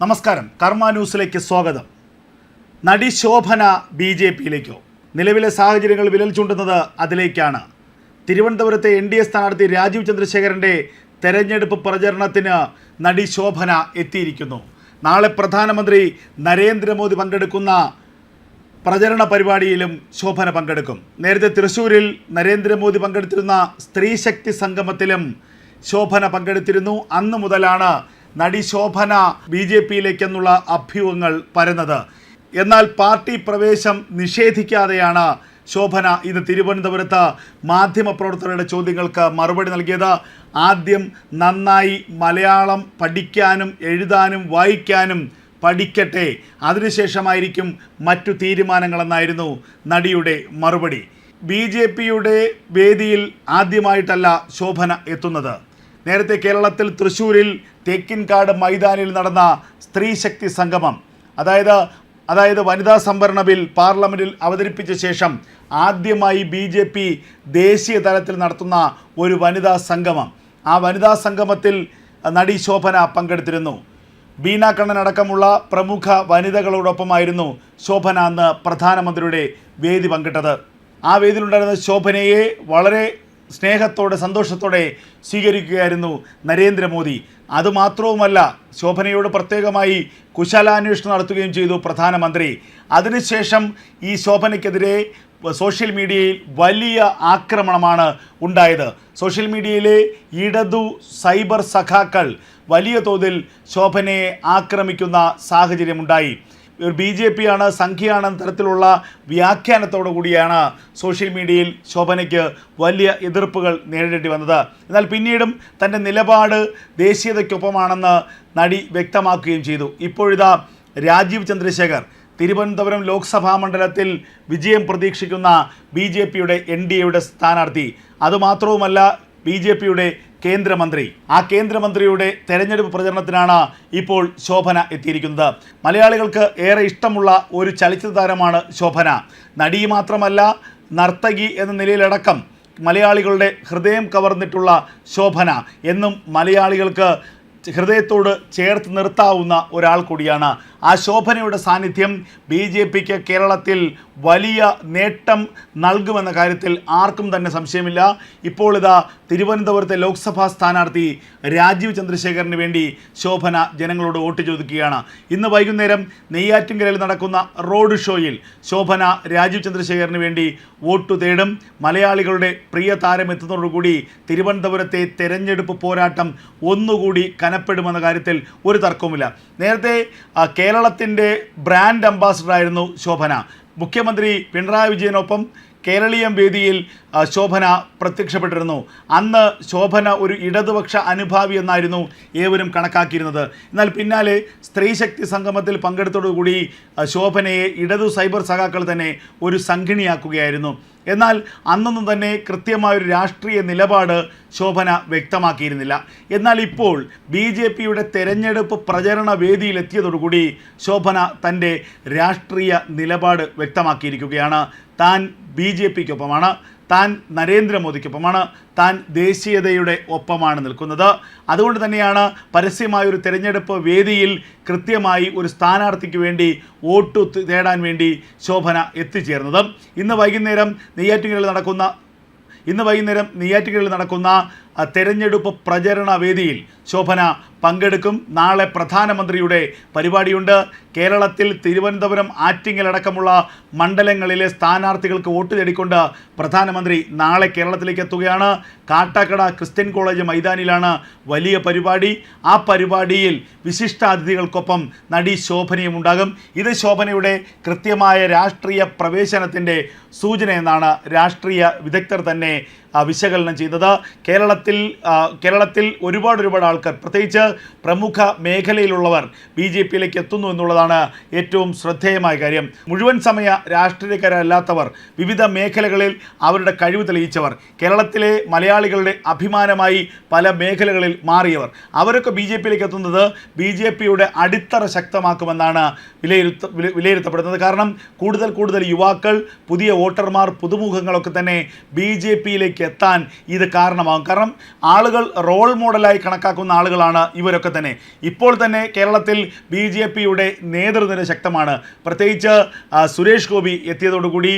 നമസ്കാരം. കർമ്മ ന്യൂസിലേക്ക് സ്വാഗതം. നടി ശോഭന ബി ജെ പിയിലേക്കോ? നിലവിലെ സാഹചര്യങ്ങൾ വിരൽ ചൂണ്ടുന്നത് അതിലേക്കാണ്. തിരുവനന്തപുരത്തെ എൻ ഡി എ സ്ഥാനാർത്ഥി രാജീവ് ചന്ദ്രശേഖരന്റെ തെരഞ്ഞെടുപ്പ് പ്രചരണത്തിന് നടി ശോഭന എത്തിയിരിക്കുന്നു. നാളെ പ്രധാനമന്ത്രി നരേന്ദ്രമോദി പങ്കെടുക്കുന്ന പ്രചരണ പരിപാടിയിലും ശോഭന പങ്കെടുക്കും. നേരത്തെ തൃശ്ശൂരിൽ നരേന്ദ്രമോദി പങ്കെടുത്തിരുന്ന സ്ത്രീശക്തി സംഗമത്തിലും ശോഭന പങ്കെടുത്തിരുന്നു. അന്ന് മുതലാണ് നടി ശോഭന ബി ജെ പിയിലേക്കെന്നുള്ള അഭ്യൂഹങ്ങൾ പരന്നത്. എന്നാൽ പാർട്ടി പ്രവേശം നിഷേധിക്കാതെയാണ് ശോഭന ഇന്ന് തിരുവനന്തപുരത്ത് മാധ്യമപ്രവർത്തകരുടെ ചോദ്യങ്ങൾക്ക് മറുപടി നൽകിയത്. ആദ്യം നന്നായി മലയാളം പഠിക്കാനും എഴുതാനും വായിക്കാനും പഠിക്കട്ടെ. അതിനുശേഷമായിരിക്കും മറ്റു തീരുമാനങ്ങളെന്നായിരുന്നു നടിയുടെ മറുപടി. ബി ജെ പിയുടെ വേദിയിൽ ആദ്യമായിട്ടല്ല ശോഭന എത്തുന്നത്. നേരത്തെ കേരളത്തിൽ തൃശ്ശൂരിൽ തേക്കിൻകാട് മൈതാനിൽ നടന്ന സ്ത്രീശക്തി സംഗമം. അതായത് അതായത് വനിതാ സംവരണ ബിൽ പാർലമെന്റിൽ അവതരിപ്പിച്ച ശേഷം ആദ്യമായി ബി ജെ പി ദേശീയ തലത്തിൽ നടത്തുന്ന ഒരു വനിതാ സംഗമം. ആ വനിതാ സംഗമത്തിൽ നടി ശോഭന പങ്കെടുത്തിരുന്നു. ബീന കണ്ണൻ അടക്കമുള്ള പ്രമുഖ വനിതകളോടൊപ്പമായിരുന്നു ശോഭന അന്ന് പ്രധാനമന്ത്രിയുടെ വേദി പങ്കിട്ടത്. ആ വേദിയിലുണ്ടായിരുന്ന ശോഭനയെ വളരെ സ്നേഹത്തോടെ സന്തോഷത്തോടെ സ്വീകരിക്കുകയായിരുന്നു നരേന്ദ്രമോദി. അതുമാത്രവുമല്ല ശോഭനയോട് പ്രത്യേകമായി കുശലാന്വേഷണം നടത്തുകയും ചെയ്തു പ്രധാനമന്ത്രി. അതിനുശേഷം ഈ ശോഭനയ്ക്കെതിരെ സോഷ്യൽ മീഡിയയിൽ വലിയ ആക്രമണമാണ് ഉണ്ടായത്. സോഷ്യൽ മീഡിയയിലെ ഇടതു സൈബർ സഖാക്കൾ വലിയ തോതിൽ ശോഭനയെ ആക്രമിക്കുന്ന സാഹചര്യമുണ്ടായി. ബി ജെ പി ആണ് സംഖ്യയാണ് തരത്തിലുള്ള വ്യാഖ്യാനത്തോടു കൂടിയാണ് സോഷ്യൽ മീഡിയയിൽ ശോഭനയ്ക്ക് വലിയ എതിർപ്പുകൾ നേരിടേണ്ടി വന്നത്. എന്നാൽ പിന്നീടും തന്റെ നിലപാട് ദേശീയതയ്ക്കൊപ്പമാണെന്ന് നടി വ്യക്തമാക്കുകയും ചെയ്തു. ഇപ്പോഴിതാ രാജീവ് ചന്ദ്രശേഖർ തിരുവനന്തപുരം ലോക്സഭാ മണ്ഡലത്തിൽ വിജയം പ്രതീക്ഷിക്കുന്ന ബി ജെ പിയുടെ എൻ ഡി എയുടെ സ്ഥാനാർത്ഥി. അതുമാത്രവുമല്ല ബി ജെ പിയുടെ കേന്ദ്രമന്ത്രി. ആ കേന്ദ്രമന്ത്രിയുടെ തെരഞ്ഞെടുപ്പ് പ്രചരണത്തിനാണ് ഇപ്പോൾ ശോഭന എത്തിയിരിക്കുന്നത്. മലയാളികൾക്ക് ഏറെ ഇഷ്ടമുള്ള ഒരു ചലച്ചിത്ര താരമാണ് ശോഭന. നടി മാത്രമല്ല നർത്തകി എന്ന നിലയിലടക്കം മലയാളികളുടെ ഹൃദയം കവർന്നിട്ടുള്ള ശോഭന. എന്നും മലയാളികൾക്ക് ഹൃദയത്തോട് ചേർത്ത് നിർത്താവുന്ന ഒരാൾ കൂടിയാണ് ആ ശോഭനയുടെ സാന്നിധ്യം ബി ജെ പിക്ക് കേരളത്തിൽ വലിയ നേട്ടം നൽകുമെന്ന കാര്യത്തിൽ ആർക്കും തന്നെ സംശയമില്ല. ഇപ്പോൾ ഇതാ തിരുവനന്തപുരത്തെ ലോക്സഭാ സ്ഥാനാർത്ഥി രാജീവ് ചന്ദ്രശേഖറിന് വേണ്ടി ശോഭന ജനങ്ങളോട് വോട്ട് ചോദിക്കുകയാണ്. ഇന്ന് വൈകുന്നേരം നെയ്യാറ്റിൻകരയിൽ നടക്കുന്ന റോഡ് ഷോയിൽ ശോഭന രാജീവ് ചന്ദ്രശേഖറിന് വേണ്ടി വോട്ട് തേടും. മലയാളികളുടെ പ്രിയ താരം എത്തുന്നതോടുകൂടി തിരുവനന്തപുരത്തെ തെരഞ്ഞെടുപ്പ് പോരാട്ടം ഒന്നുകൂടി കനപ്പെടുമെന്ന കാര്യത്തിൽ ഒരു തർക്കവുമില്ല. നേരത്തെ കേരളത്തിന്റെ ബ്രാൻഡ് അംബാസഡറായിരുന്നു ശോഭന. മുഖ്യമന്ത്രി പിണറായി വിജയനൊപ്പം കേരളീയം വേദിയിൽ ശോഭന പ്രത്യക്ഷപ്പെട്ടിരുന്നു. അന്ന് ശോഭന ഒരു ഇടതുപക്ഷ അനുഭാവി എന്നായിരുന്നു ഏവരും കണക്കാക്കിയിരുന്നത്. എന്നാൽ പിന്നാലെ സ്ത്രീശക്തി സംഗമത്തിൽ പങ്കെടുത്തോടുകൂടി ശോഭനയെ ഇടതു സൈബർ സഖാക്കൾ തന്നെ ഒരു സംഘിണിയാക്കുകയായിരുന്നു. എന്നാൽ അന്നൊന്നും തന്നെ കൃത്യമായൊരു രാഷ്ട്രീയ നിലപാട് ശോഭന വ്യക്തമാക്കിയിരുന്നില്ല. എന്നാൽ ഇപ്പോൾ ബി ജെ പിയുടെ തെരഞ്ഞെടുപ്പ് പ്രചരണ വേദിയിലെത്തിയതോടുകൂടി ശോഭന തന്റെ രാഷ്ട്രീയ നിലപാട് വ്യക്തമാക്കിയിരിക്കുകയാണ്. താൻ ബി ജെ പിക്കൊപ്പമാണ്. താൻ നരേന്ദ്രമോദിക്കൊപ്പമാണ് താൻ ദേശീയതയുടെ ഒപ്പമാണ് നിൽക്കുന്നത്. അതുകൊണ്ട് തന്നെയാണ് പരസ്യമായ ഒരു തെരഞ്ഞെടുപ്പ് വേദിയിൽ കൃത്യമായി ഒരു സ്ഥാനാർത്ഥിക്ക് വേണ്ടി വോട്ട് തേടാൻ വേണ്ടി ശോഭന എത്തിച്ചേർന്നത്. ഇന്ന് വൈകുന്നേരം നെയ്യാറ്റിൻകരയിൽ നടക്കുന്ന ഇന്ന് വൈകുന്നേരം നെയ്യാറ്റിൻകരയിൽ നടക്കുന്ന തെരഞ്ഞെടുപ്പ് പ്രചരണ വേദിയിൽ ശോഭന പങ്കെടുക്കും. നാളെ പ്രധാനമന്ത്രിയുടെ പരിപാടിയുണ്ട്. കേരളത്തിൽ തിരുവനന്തപുരം ആറ്റിങ്ങലടക്കമുള്ള മണ്ഡലങ്ങളിലെ സ്ഥാനാർത്ഥികൾക്ക് വോട്ട് തേടിക്കൊണ്ട് പ്രധാനമന്ത്രി നാളെ കേരളത്തിലേക്ക് എത്തുകയാണ്. കാട്ടാക്കട ക്രിസ്ത്യൻ കോളേജ് മൈതാനിയിലാണ് വലിയ പരിപാടി. ആ പരിപാടിയിൽ വിശിഷ്ടാതിഥികൾക്കൊപ്പം നടി ശോഭനയും ഉണ്ടാകും. ഇത് ശോഭനയുടെ കൃത്യമായ രാഷ്ട്രീയ പ്രവേശനത്തിന്റെ സൂചന എന്നാണ് രാഷ്ട്രീയ വിദഗ്ധർ തന്നെ വിശകലനം ചെയ്തത്. കേരളത്തിൽ ആ, കേരളത്തിൽ ഒരുപാട് ഒരുപാട് ആൾക്കാർ പ്രത്യേകിച്ച് പ്രമുഖ മേഖലയിലുള്ളവർ ബി ജെ പിയിലേക്ക് എത്തുന്നു എന്നുള്ളതാണ് ഏറ്റവും ശ്രദ്ധേയമായ കാര്യം. മുഴുവൻ സമയ രാഷ്ട്രീയക്കാരല്ലാത്തവർ വിവിധ മേഖലകളിൽ അവരുടെ കഴിവ് തെളിയിച്ചവർ കേരളത്തിലെ മലയാളികളുടെ അഭിമാനമായി പല മേഖലകളിൽ മാറിയവർ. അവരൊക്കെ ബി ജെ പിയിലേക്ക് എത്തുന്നത് ബി ജെ പിയുടെ അടിത്തറ ശക്തമാക്കുമെന്നാണ് വിലയിരുത്ത വിലയിരുത്തപ്പെടുന്നത്. കാരണം കൂടുതൽ കൂടുതൽ യുവാക്കൾ പുതിയ വോട്ടർമാർ പുതുമുഖങ്ങളൊക്കെ തന്നെ ബി ജെ പിയിലേക്ക് എത്താൻ ഇത് കാരണമാകും. കാരണം ആളുകൾ റോൾ മോഡലായി കണക്കാക്കുന്ന ആളുകളാണ് ഇവരൊക്കെ തന്നെ. ഇപ്പോൾ തന്നെ കേരളത്തിൽ ബി ജെ പിയുടെ നേതൃനിര ശക്തമാണ്. പ്രത്യേകിച്ച് സുരേഷ് ഗോപി എത്തിയതോടുകൂടി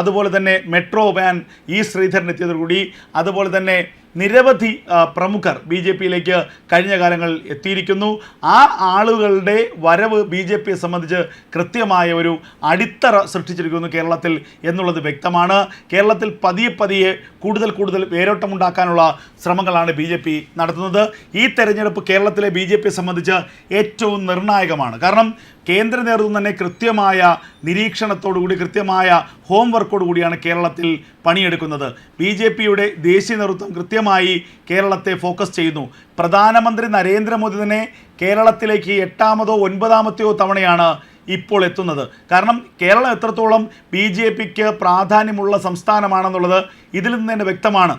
അതുപോലെ തന്നെ മെട്രോ വാൻ ഇ ശ്രീധരൻ എത്തിയതോടുകൂടി അതുപോലെ തന്നെ നിരവധി പ്രമുഖർ ബി ജെ പിയിലേക്ക് കഴിഞ്ഞ കാലങ്ങളിൽ എത്തിയിരിക്കുന്നു. ആ ആളുകളുടെ വരവ് ബി ജെ പിയെ സംബന്ധിച്ച് കൃത്യമായ ഒരു അടിത്തറ സൃഷ്ടിച്ചിരിക്കുന്നു കേരളത്തിൽ എന്നുള്ളത് വ്യക്തമാണ്. കേരളത്തിൽ പതിയെ പതിയെ കൂടുതൽ കൂടുതൽ വേരോട്ടമുണ്ടാക്കാനുള്ള ശ്രമങ്ങളാണ് ബി ജെ പി നടത്തുന്നത്. ഈ തെരഞ്ഞെടുപ്പ് കേരളത്തിലെ ബി ജെ പിയെ സംബന്ധിച്ച് ഏറ്റവും നിർണായകമാണ്. കാരണം കേന്ദ്ര നേതൃത്വം തന്നെ കൃത്യമായ നിരീക്ഷണത്തോടുകൂടി കൃത്യമായ ഹോംവർക്കോട് കൂടിയാണ് കേരളത്തിൽ പണിയെടുക്കുന്നത്. ബി ജെ പിയുടെ ദേശീയ നേതൃത്വം കൃത്യമായി കേരളത്തെ ഫോക്കസ് ചെയ്യുന്നു. പ്രധാനമന്ത്രി നരേന്ദ്രമോദി തന്നെ കേരളത്തിലേക്ക് എട്ടാമതോ ഒൻപതാമത്തെയോ തവണയാണ് ഇപ്പോൾ എത്തുന്നത്. കാരണം കേരളം എത്രത്തോളം ബി ജെ പിക്ക് പ്രാധാന്യമുള്ള സംസ്ഥാനമാണെന്നുള്ളത് ഇതിൽ നിന്ന് തന്നെ വ്യക്തമാണ്.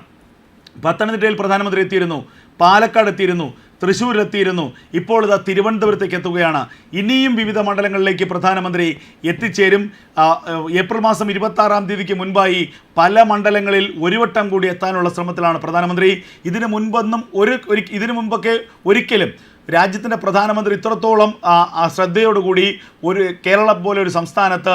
പത്തനംതിട്ടയിൽ പ്രധാനമന്ത്രി എത്തിയിരുന്നു. പാലക്കാട് എത്തിയിരുന്നു. തൃശ്ശൂരിലെത്തിയിരുന്നു ഇപ്പോൾ ഇതാ തിരുവനന്തപുരത്തേക്ക് എത്തുകയാണ്. ഇനിയും വിവിധ മണ്ഡലങ്ങളിലേക്ക് പ്രധാനമന്ത്രി എത്തിച്ചേരും. ഏപ്രിൽ മാസം ഇരുപത്താറാം തീയതിക്ക് മുൻപായി പല മണ്ഡലങ്ങളിൽ ഒരു വട്ടം കൂടി എത്താനുള്ള ശ്രമത്തിലാണ് പ്രധാനമന്ത്രി. ഇതിനു മുൻപൊന്നും ഒരു ഇതിനു മുമ്പൊക്കെ ഒരിക്കലും രാജ്യത്തിന്റെ പ്രധാനമന്ത്രി ഇത്രത്തോളം ശ്രദ്ധയോടുകൂടി ഒരു കേരളം പോലെ ഒരു സംസ്ഥാനത്ത്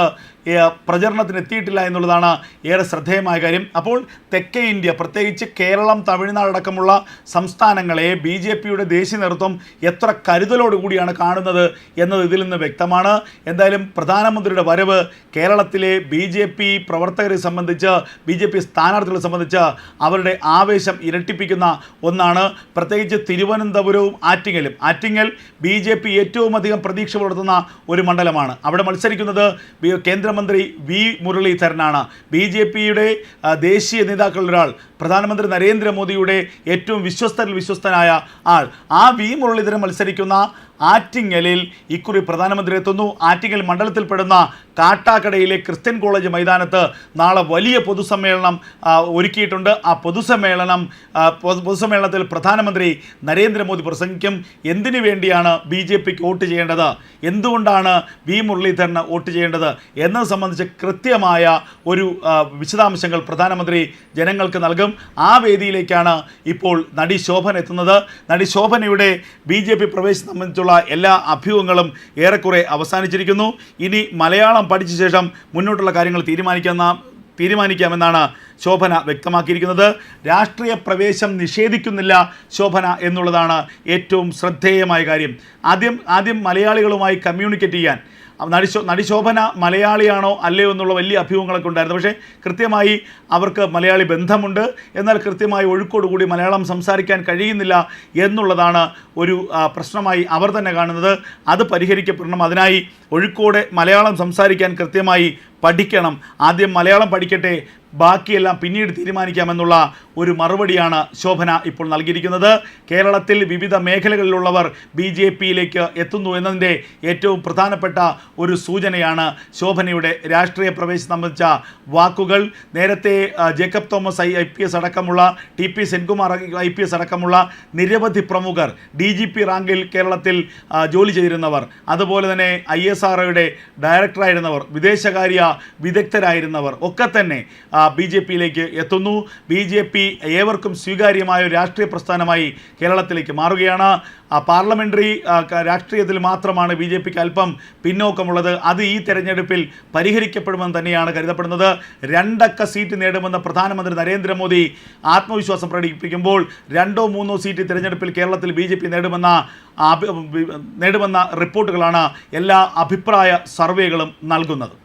പ്രചരണത്തിന് എത്തിയിട്ടില്ല എന്നുള്ളതാണ് ഏറെ ശ്രദ്ധേയമായ കാര്യം. അപ്പോൾ തെക്കേ ഇന്ത്യ പ്രത്യേകിച്ച് കേരളം തമിഴ്നാട് അടക്കമുള്ള സംസ്ഥാനങ്ങളെ ബി ജെ പിയുടെ ദേശീയ നേതൃത്വം എത്ര കരുതലോടുകൂടിയാണ് കാണുന്നത് എന്നത് ഇതിൽ നിന്ന് വ്യക്തമാണ്. എന്തായാലും പ്രധാനമന്ത്രിയുടെ വരവ് കേരളത്തിലെ ബി ജെ പി പ്രവർത്തകരെ സംബന്ധിച്ച് ബി ജെ പി സ്ഥാനാർത്ഥികളെ സംബന്ധിച്ച് അവരുടെ ആവേശം ഇരട്ടിപ്പിക്കുന്ന ഒന്നാണ്. പ്രത്യേകിച്ച് തിരുവനന്തപുരവും ആറ്റിങ്ങലും. ആറ്റിങ്ങൽ ബി ജെ പി ഏറ്റവും അധികം പ്രതീക്ഷ പുലർത്തുന്ന ഒരു മണ്ഡലമാണ്. അവിടെ മത്സരിക്കുന്നത് ബി- കേന്ദ്രമന്ത്രി വി മുരളീധരനാണ്. ബി ജെ പിയുടെ ദേശീയ നേതാക്കളിലൊരാൾ പ്രധാനമന്ത്രി നരേന്ദ്രമോദിയുടെ ഏറ്റവും വിശ്വസ്തരിൽ വിശ്വസ്തനായ ആൾ. ആ വി മുരളീധരൻ മത്സരിക്കുന്ന ആറ്റിങ്ങലിൽ ഇക്കുറി പ്രധാനമന്ത്രി എത്തുന്നു. ആറ്റിങ്ങൽ മണ്ഡലത്തിൽപ്പെടുന്ന കാട്ടാക്കടയിലെ ക്രിസ്ത്യൻ കോളേജ് മൈതാനത്ത് നാളെ വലിയ പൊതുസമ്മേളനം ഒരുക്കിയിട്ടുണ്ട്. ആ പൊതുസമ്മേളനം പൊതുസമ്മേളനത്തിൽ പ്രധാനമന്ത്രി നരേന്ദ്രമോദി പ്രസംഗിക്കും. എന്തിനു വേണ്ടിയാണ് ബി ജെ പിക്ക് വോട്ട് ചെയ്യേണ്ടത്? എന്തുകൊണ്ടാണ് വി മുരളീധരന് വോട്ട് ചെയ്യേണ്ടത്? എന്നത് സംബന്ധിച്ച് കൃത്യമായ ഒരു വിശദാംശങ്ങൾ പ്രധാനമന്ത്രി ജനങ്ങൾക്ക് നൽകും. ആ വേദിയിലേക്കാണ് ഇപ്പോൾ നടി ശോഭന എത്തുന്നത്. നടി ശോഭനയുടെ ബി ജെ പി പ്രവേശനം സംബന്ധിച്ചുള്ള എല്ലാ അഭ്യൂഹങ്ങളും ഏറെക്കുറെ അവസാനിച്ചിരിക്കുന്നു. ഇനി മലയാളം പഠിച്ച ശേഷം മുന്നോട്ടുള്ള കാര്യങ്ങൾ തീരുമാനിക്കുന്ന തീരുമാനിക്കാമെന്നാണ് ശോഭന വ്യക്തമാക്കിയിരിക്കുന്നത്. രാഷ്ട്രീയ പ്രവേശം നിഷേധിക്കുന്നില്ല ശോഭന എന്നുള്ളതാണ് ഏറ്റവും ശ്രദ്ധേയമായ കാര്യം. ആദ്യം ആദ്യം മലയാളികളുമായി കമ്മ്യൂണിക്കേറ്റ് ചെയ്യാൻ. നടി നടിശോഭന നടി ശോഭന മലയാളിയാണോ അല്ലയോ എന്നുള്ള വലിയ അഭ്യൂഹങ്ങളൊക്കെ ഉണ്ടായിരുന്നു. പക്ഷേ കൃത്യമായി അവർക്ക് മലയാളി ബന്ധമുണ്ട്. എന്നാൽ കൃത്യമായി ഒഴുക്കോടുകൂടി മലയാളം സംസാരിക്കാൻ കഴിയുന്നില്ല എന്നുള്ളതാണ് ഒരു പ്രശ്നമായി അവർ തന്നെ കാണുന്നത്. അത് പരിഹരിക്കപ്പെടണം. അതിനായി ഒഴുക്കോടെ മലയാളം സംസാരിക്കാൻ കൃത്യമായി പഠിക്കണം. ആദ്യം മലയാളം പഠിക്കട്ടെ ബാക്കിയെല്ലാം പിന്നീട് തീരുമാനിക്കാമെന്നുള്ള ഒരു മറുപടിയാണ് ശോഭന ഇപ്പോൾ നൽകിയിരിക്കുന്നത്. കേരളത്തിൽ വിവിധ മേഖലകളിലുള്ളവർ ബി ജെ പിയിലേക്ക് എത്തുന്നു എന്നതിന്റെ ഏറ്റവും പ്രധാനപ്പെട്ട ഒരു സൂചനയാണ് ശോഭനയുടെ രാഷ്ട്രീയ പ്രവേശനം സംബന്ധിച്ച വാക്കുകൾ. നേരത്തെ Jacob Thomas I P S അടക്കമുള്ള T P Senkumar I P S അടക്കമുള്ള നിരവധി പ്രമുഖർ ഡി ജി പി റാങ്കിൽ കേരളത്തിൽ ജോലി ചെയ്തിരുന്നവർ അതുപോലെ തന്നെ ഐ എസ് ആർ ഒയുടെ ഡയറക്ടറായിരുന്നവർ വിദേശകാര്യ വിദഗ്ധരായിരുന്നവർ ഒക്കെ തന്നെ ബി ജെ പിയിലേക്ക് എത്തുന്നു. ബി ജെ പി ഏവർക്കും സ്വീകാര്യമായ ഒരു രാഷ്ട്രീയ പ്രസ്ഥാനമായി കേരളത്തിലേക്ക് മാറുകയാണ്. പാർലമെന്ററി രാഷ്ട്രീയത്തിൽ മാത്രമാണ് ബി ജെ പിക്ക് അല്പം പിന്നോക്കമുള്ളത്. അത് ഈ തെരഞ്ഞെടുപ്പിൽ പരിഹരിക്കപ്പെടുമെന്ന് തന്നെയാണ് കരുതപ്പെടുന്നത്. രണ്ടക്ക സീറ്റ് നേടുമെന്ന് പ്രധാനമന്ത്രി നരേന്ദ്രമോദി ആത്മവിശ്വാസം പ്രകടിപ്പിക്കുമ്പോൾ രണ്ടോ മൂന്നോ സീറ്റ് തിരഞ്ഞെടുപ്പിൽ കേരളത്തിൽ ബി ജെ പി നേടുമെന്ന നേടുമെന്ന റിപ്പോർട്ടുകളാണ് എല്ലാ അഭിപ്രായ സർവേകളും നൽകുന്നത്.